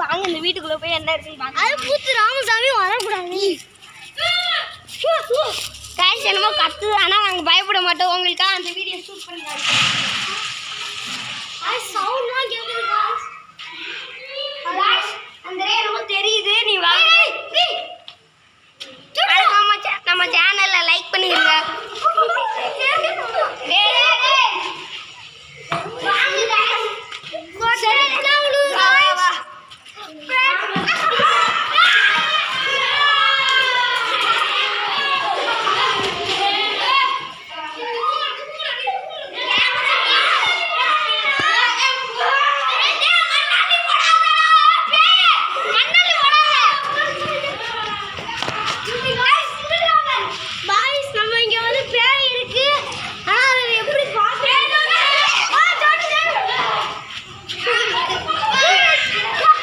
வாங்க இந்த வீட்டுக்குள்ள போய் என்ன இருக்குன்னு அது பூத்து ராமசாமி வரக்கூடாது. காய்ச்சி என்னமோ கத்துது. ஆனால்